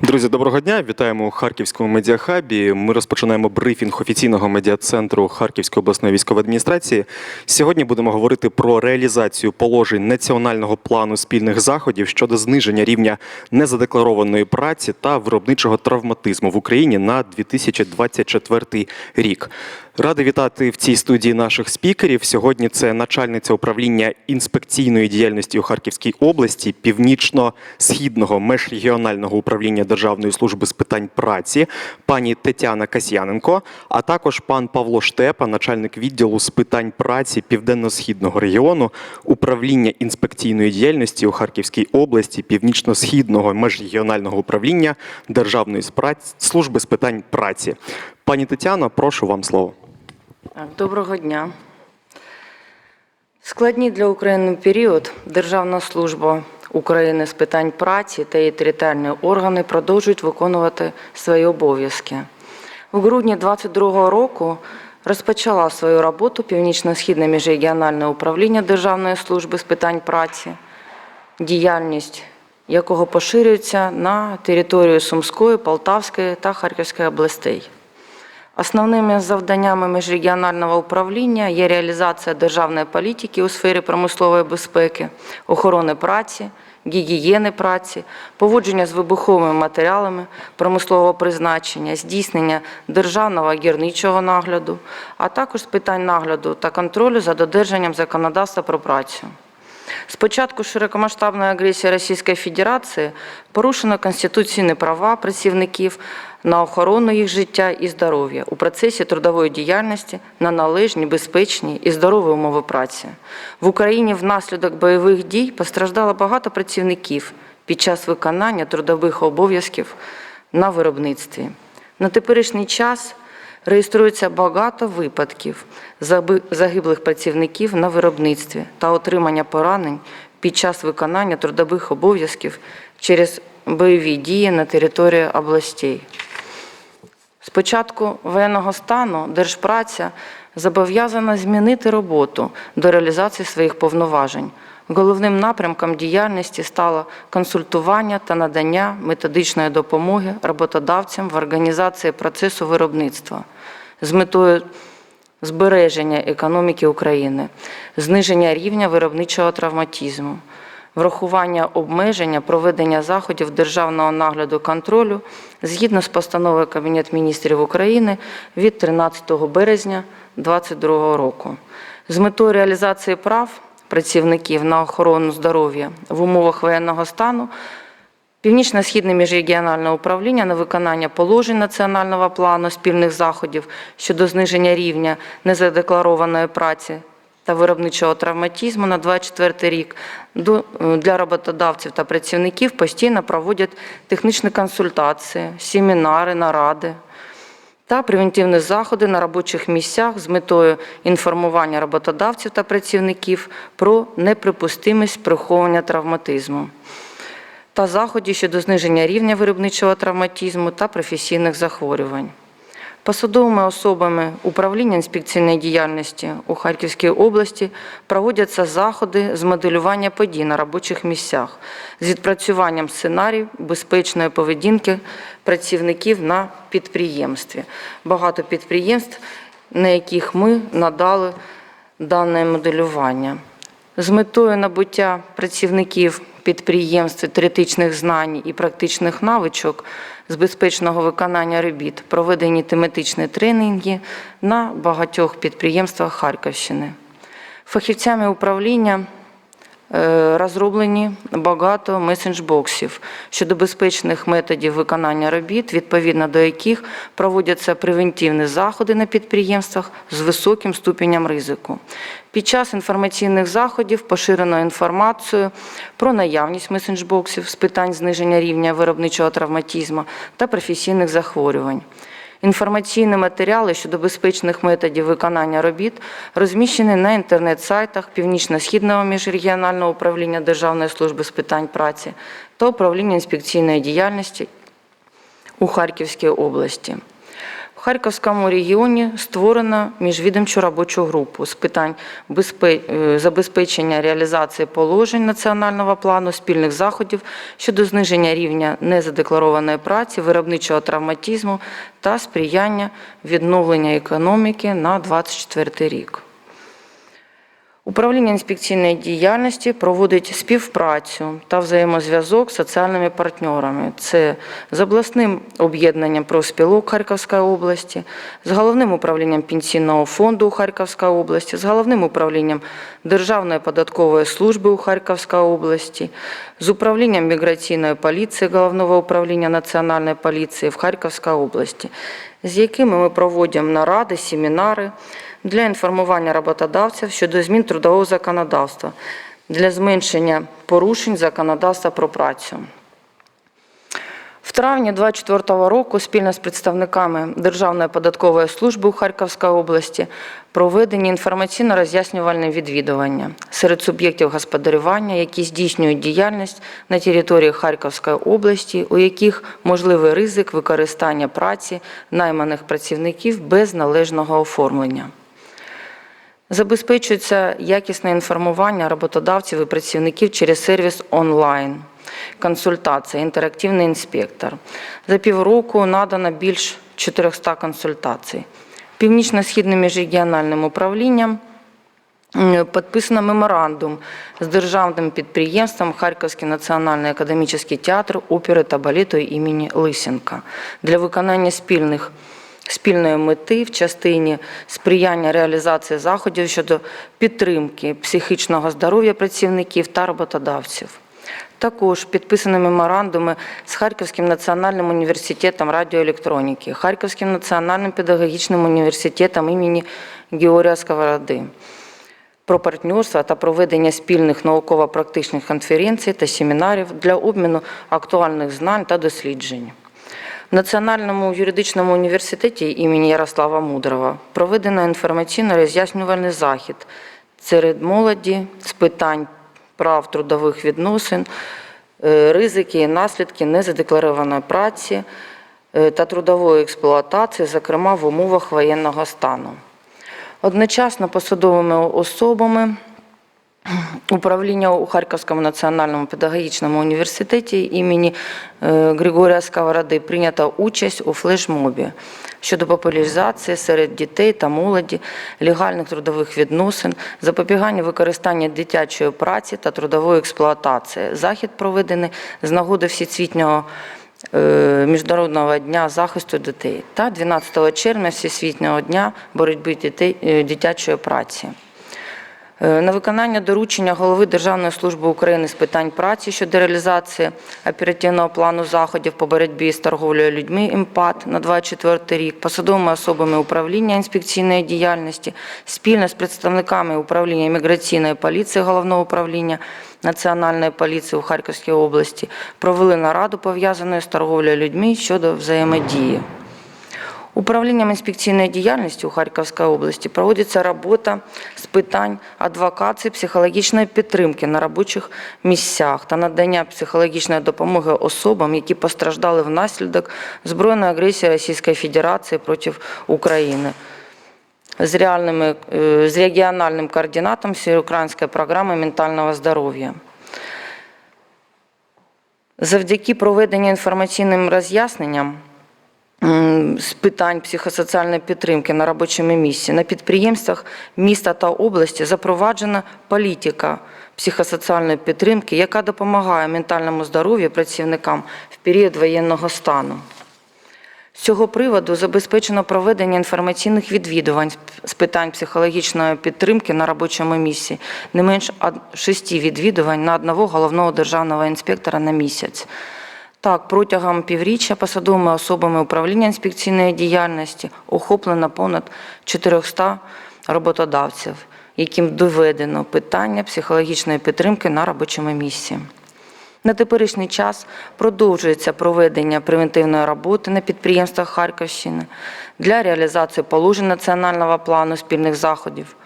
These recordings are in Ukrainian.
Друзі, доброго дня! Вітаємо у Харківському медіахабі. Ми розпочинаємо брифінг офіційного медіа-центру Харківської обласної військової адміністрації. Сьогодні будемо говорити про реалізацію положень національного плану спільних заходів щодо зниження рівня незадекларованої праці та виробничого травматизму в Україні на 2024 рік. Радий вітати в цій студії наших спікерів. Сьогодні це начальниця управління інспекційної діяльності у Харківській області, північно-східного межрегіонального управління Державної служби з питань праці, пані Тетяна Касьяненко, а також пан Павло Штепа, начальник відділу з питань праці Південно-східного регіону управління інспекційної діяльності у Харківській області, північно-східного межрегіонального управління Державної служби з питань праці. Пані Тетяно, прошу вам слово. Доброго дня. Складний для України період Державна служба України з питань праці та її територіальні органи продовжують виконувати свої обов'язки. У грудні 2022 року розпочала свою роботу Північно-Східне міжрегіональне управління Державної служби з питань праці, діяльність якого поширюється на територію Сумської, Полтавської та Харківської областей. Основними завданнями міжрегіонального управління є реалізація державної політики у сфері промислової безпеки, охорони праці, гігієни праці, поводження з вибуховими матеріалами промислового призначення, здійснення державного гірничого нагляду, а також з питань нагляду та контролю за додержанням законодавства про працю. З початку широкомасштабної агресії Російської Федерації порушено конституційні права працівників на охорону їх життя і здоров'я у процесі трудової діяльності на належні, безпечні і здорові умови праці. В Україні внаслідок бойових дій постраждало багато працівників під час виконання трудових обов'язків на виробництві. На теперішній час реєструється багато випадків загиблих працівників на виробництві та отримання поранень під час виконання трудових обов'язків через бойові дії на території областей. З початку воєнного стану Держпраця зобов'язана змінити роботу до реалізації своїх повноважень. Головним напрямком діяльності стало консультування та надання методичної допомоги роботодавцям в організації процесу виробництва з метою збереження економіки України, зниження рівня виробничого травматизму, врахування обмеження проведення заходів державного нагляду контролю згідно з постановою Кабінет міністрів України від 13 березня 2022 року. З метою реалізації прав працівників на охорону здоров'я в умовах воєнного стану. Північно-східне міжрегіональне управління на виконання положень національного плану спільних заходів щодо зниження рівня незадекларованої праці та виробничого травматизму на 24 рік. Для роботодавців та працівників постійно проводять технічні консультації, семінари, наради та превентивні заходи на робочих місцях з метою інформування роботодавців та працівників про неприпустимість приховування травматизму та заходів щодо зниження рівня виробничого травматизму та професійних захворювань. Посадовими особами управління інспекційної діяльності у Харківській області проводяться заходи з моделювання подій на робочих місцях з відпрацюванням сценаріїв безпечної поведінки працівників на підприємстві. Багато підприємств, на яких ми надали дане моделювання. З метою набуття працівників підприємств теоретичних знань і практичних навичок з безпечного виконання робіт проведені тематичні тренінги на багатьох підприємствах Харківщини. Фахівцями управління розроблені багато месендж-боксів щодо безпечних методів виконання робіт, відповідно до яких проводяться превентивні заходи на підприємствах з високим ступенем ризику. Під час інформаційних заходів поширено інформацію про наявність месендж-боксів з питань зниження рівня виробничого травматизму та професійних захворювань. Інформаційні матеріали щодо безпечних методів виконання робіт розміщені на інтернет-сайтах Північно-Східного міжрегіонального управління Державної служби з питань праці та управління інспекційної діяльності у Харківській області. Харківському регіоні створено міжвідомчу робочу групу з питань е, забезпечення реалізації положень національного плану спільних заходів щодо зниження рівня незадекларованої праці, виробничого травматизму та сприяння відновлення економіки на 2024 рік. Управління інспекційної діяльності проводить співпрацю та взаємозв'язок з соціальними партнерами. Це з обласним об'єднанням профспілок Харківської області, з головним управлінням пенсійного фонду у Харківській області, з головним управлінням Державної податкової служби у Харківській області, з управлінням міграційної поліції Головного управління Національної поліції в Харківській області, з якими ми проводимо наради, семінари для інформування роботодавців щодо змін трудового законодавства для зменшення порушень законодавства про працю. В травні 2024 року спільно з представниками Державної податкової служби у Харківській області проведені інформаційно-роз'яснювальні відвідування серед суб'єктів господарювання, які здійснюють діяльність на території Харківської області, у яких можливий ризик використання праці найманих працівників без належного оформлення. Забезпечується якісне інформування роботодавців і працівників через сервіс онлайн. Консультація, інтерактивний інспектор. За півроку надано більш 400 консультацій. Північно-східним міжрегіональним управлінням підписано меморандум з державним підприємством Харківський національний академічний театр опери та балету імені Лисенка для виконання спільних спільної мети в частині сприяння реалізації заходів щодо підтримки психічного здоров'я працівників та роботодавців. Також підписані меморандуми з Харківським національним університетом радіоелектроніки, Харківським національним педагогічним університетом імені Георгія Сковороди про партнерство та проведення спільних науково-практичних конференцій та семінарів для обміну актуальних знань та досліджень. Національному юридичному університеті імені Ярослава Мудрого проведено інформаційно-роз'яснювальний захід серед молоді з питань прав трудових відносин, е, ризики і наслідки незадекларованої праці е, та трудової експлуатації, зокрема в умовах воєнного стану. Одночасно посадовими особами управління у Харківському національному педагогічному університеті імені е, Григорія Сковороди прийнята участь у флешмобі щодо популяризації серед дітей та молоді легальних трудових відносин, запобігання використання дитячої праці та трудової експлуатації. Захід проведений з нагоди всесвітнього е, Міжнародного дня захисту дітей та 12 червня Всесвітнього дня боротьби дітей, е, дитячої праці. Е, На виконання доручення голови Державної служби України з питань праці щодо реалізації оперативного плану заходів по боротьбі з торговлею людьми імпат на 24 рік, посадовими особами управління інспекційної діяльності, спільно з представниками управління міграційної поліції головного управління Національної поліції у Харківській області провели нараду пов'язану з торговлею людьми щодо взаємодії. Управлінням інспекційної діяльності у Харківській області проводиться робота з питань адвокації, психологічної підтримки на робочих місцях та надання психологічної допомоги особам, які постраждали внаслідок збройної агресії Російської Федерації проти України. З, реальними, з регіональним координатом всеукраїнської програми ментального здоров'я. Завдяки проведенню інформаційним роз'ясненням з питань психосоціальної підтримки на робочому місці на підприємствах міста та області запроваджена політика психосоціальної підтримки, яка допомагає ментальному здоров'ю працівникам в період воєнного стану. З цього приводу забезпечено проведення інформаційних відвідувань з питань психологічної підтримки на робочому місці, не менш шести відвідувань на одного головного державного інспектора на місяць. Так, протягом півріччя посадовими особами управління інспекційної діяльності охоплено понад 400 роботодавців, яким доведено питання психологічної підтримки на робочому місці. На теперішній час продовжується проведення превентивної роботи на підприємствах Харківщини для реалізації положень національного плану спільних заходів.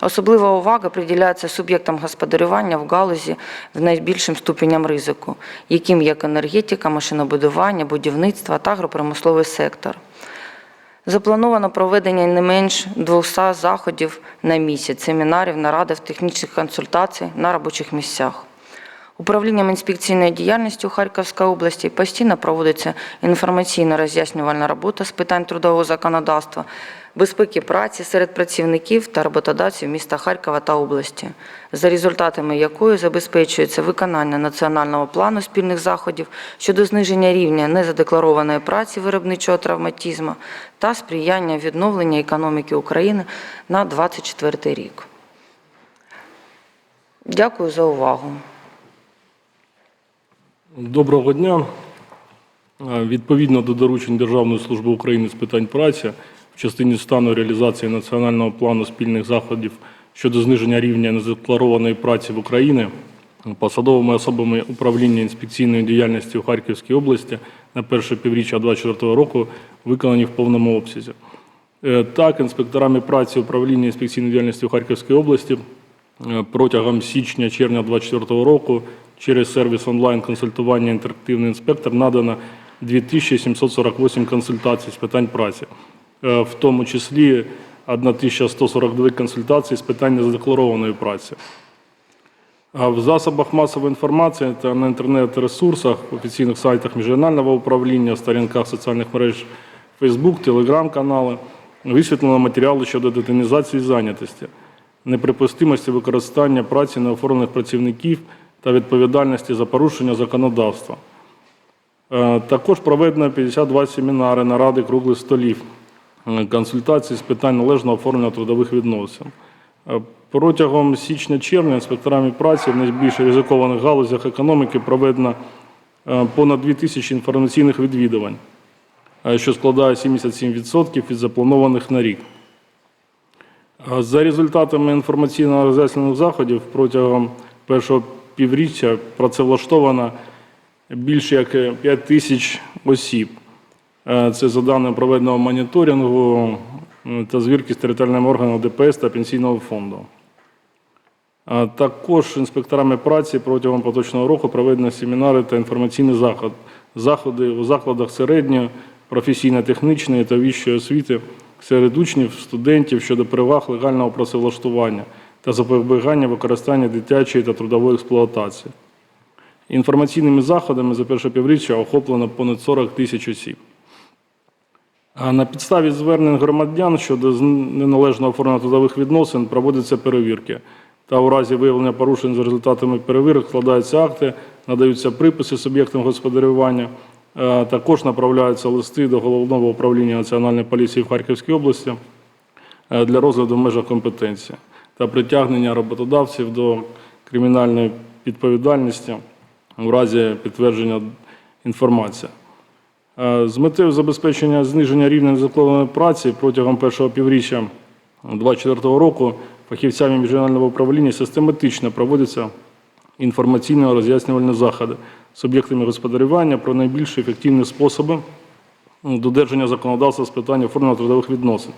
Особлива увага приділяється суб'єктам господарювання в галузі з найбільшим ступенем ризику, яким як енергетика, машинобудування, будівництво та агропромисловий сектор. Заплановано проведення не менш 200 заходів на місяць, семінарів, нарадів, технічних консультацій на робочих місцях. Управлінням інспекційної діяльності у Харківській області постійно проводиться інформаційно-роз'яснювальна робота з питань трудового законодавства, безпеки праці серед працівників та роботодавців міста Харкова та області, за результатами якої забезпечується виконання національного плану спільних заходів щодо зниження рівня незадекларованої праці виробничого травматизму та сприяння відновлення економіки України на 2024 рік. Дякую за увагу. Доброго дня. Е, Відповідно до доручень Державної служби України з питань праці в частині стану реалізації національного плану спільних заходів щодо зниження рівня незадекларованої праці в Україні посадовими особами управління інспекційної діяльності у Харківській області на перше півріччя 2024 року виконані в повному обсязі. Е, Так, інспекторами праці управління інспекційної діяльності у Харківській області е, протягом січня-червня 2024 року через сервіс онлайн-консультування «Інтерактивний інспектор» надано 2748 консультацій з питань праці, Е, в тому числі 1142 консультації з питань незадекларованої праці. В засобах масової інформації та на інтернет-ресурсах, офіційних сайтах міжрегіонального управління, сторінках соціальних мереж Facebook, телеграм-канали висвітлено матеріали щодо детінізації зайнятості, неприпустимості використання праці неоформлених працівників та відповідальності за порушення законодавства. Е, Також проведено 52 семінари, наради круглих столів, е, консультації з питань належного оформлення трудових відносин. Е, Протягом січня-червня інспекторами праці в найбільш ризикованих галузях економіки проведено понад 2 тисячі інформаційних відвідувань, що складає 77% від запланованих на рік. За результатами інформаційно-роз'яснених заходів протягом першого півріччя працевлаштовано більше як 5 тисяч осіб. Е, Це за даними проведеного моніторингу та звірки з територіальним органом ДПС та Пенсійного фонду. Також інспекторами праці протягом поточного року проведено семінари та інформаційні заход- заходи у закладах середньої, професійно-технічної та вищої освіти серед учнів, студентів щодо переваг легального працевлаштування та запобігання використання дитячої та трудової експлуатації. Інформаційними заходами за перше півріччя охоплено понад 40 тисяч осіб. А на підставі звернень громадян щодо неналежного оформлення трудових відносин проводяться перевірки. Та у разі виявлення порушень за результатами перевірок складаються акти, надаються приписи суб'єктам господарювання. Е, Також направляються листи до головного управління Національної поліції в Харківській області е, для розгляду в межах компетенції та притягнення роботодавців до кримінальної відповідальності у разі підтвердження інформації. Е, З метою забезпечення зниження рівня незаконної праці протягом першого півріччя 2024 року фахівцями міжрегіонального управління систематично проводяться інформаційно-роз'яснювальні заходи з суб'єктами господарювання про найбільш ефективні способи додержання законодавства з питань оформлення трудових відносин.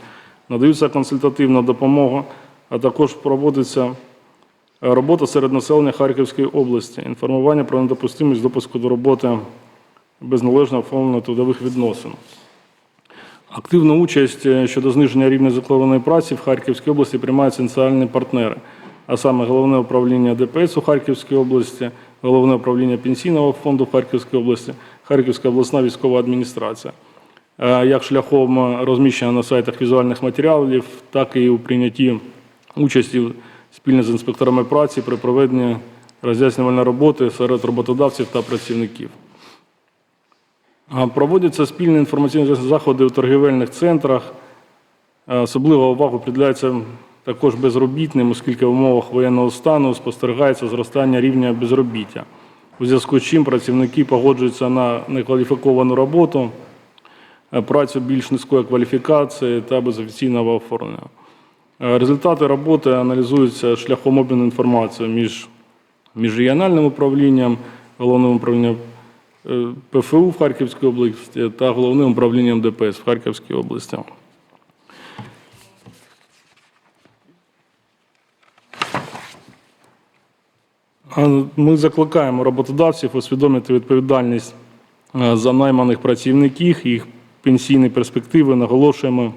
Надаються консультативна допомога, а також проводиться робота серед населення Харківської області, інформування про недопустимість допуску до роботи без належного оформлення трудових відносин. Активну участь е, щодо зниження рівня заклованої праці в Харківській області приймають соціальні партнери, а саме Головне управління ДПС у Харківській області, Головне управління Пенсійного фонду в Харківській області, Харківська обласна військова адміністрація. Е, Як шляхом розміщення на сайтах візуальних матеріалів, так і у прийнятті участі спільно з інспекторами праці при проведенні роз'яснювальної роботи серед роботодавців та працівників. Проводяться спільні інформаційні заходи у торгівельних центрах. Особлива увага приділяється також безробітним, оскільки в умовах воєнного стану спостерігається зростання рівня безробіття. У зв'язку з чим працівники погоджуються на некваліфіковану роботу, працю більш низької кваліфікації та без офіційного оформлення. Е, Результати роботи аналізуються шляхом обміну інформацією між міжрегіональним управлінням, головним управлінням е, ПФУ в Харківській області та головним управлінням ДПС в Харківській області. Ми закликаємо роботодавців усвідомити відповідальність е, за найманих працівників, їх пенсійні перспективи, наголошуємо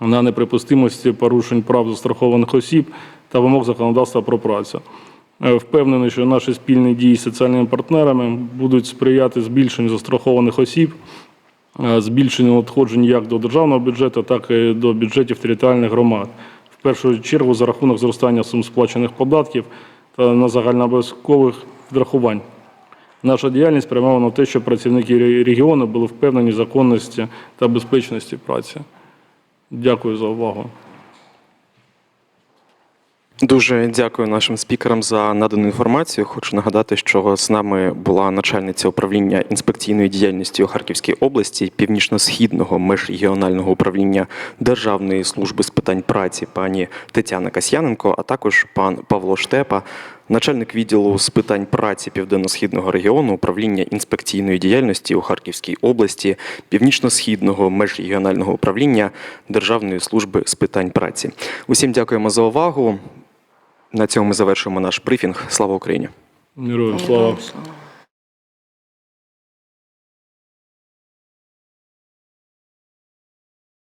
на неприпустимості порушень прав застрахованих осіб та вимог законодавства про працю. Е, Впевнений, що наші спільні дії з соціальними партнерами будуть сприяти збільшенню застрахованих осіб, е, збільшенню надходжень як до державного бюджету, так і до бюджетів територіальних громад. В першу чергу за рахунок зростання сум сплачених податків та на загальнообов'язкових відрахувань. Наша діяльність спрямована на те, щоб працівники регіону були впевнені в законності та безпечності праці. Дякую за увагу. Дуже дякую нашим спікерам за надану інформацію. Хочу нагадати, що з нами була начальниця управління інспекційної діяльності у Харківській області північно-східного межрегіонального управління Державної служби з питань праці пані Тетяна Касьяненко, а також пан Павло Штепа, начальник відділу з питань праці Південно-Східного регіону управління інспекційної діяльності у Харківській області Північно-Східного межрегіонального управління Державної служби з питань праці. Усім дякуємо за увагу. На цьому ми завершуємо наш брифінг. Слава Україні! Героям слава. Слава.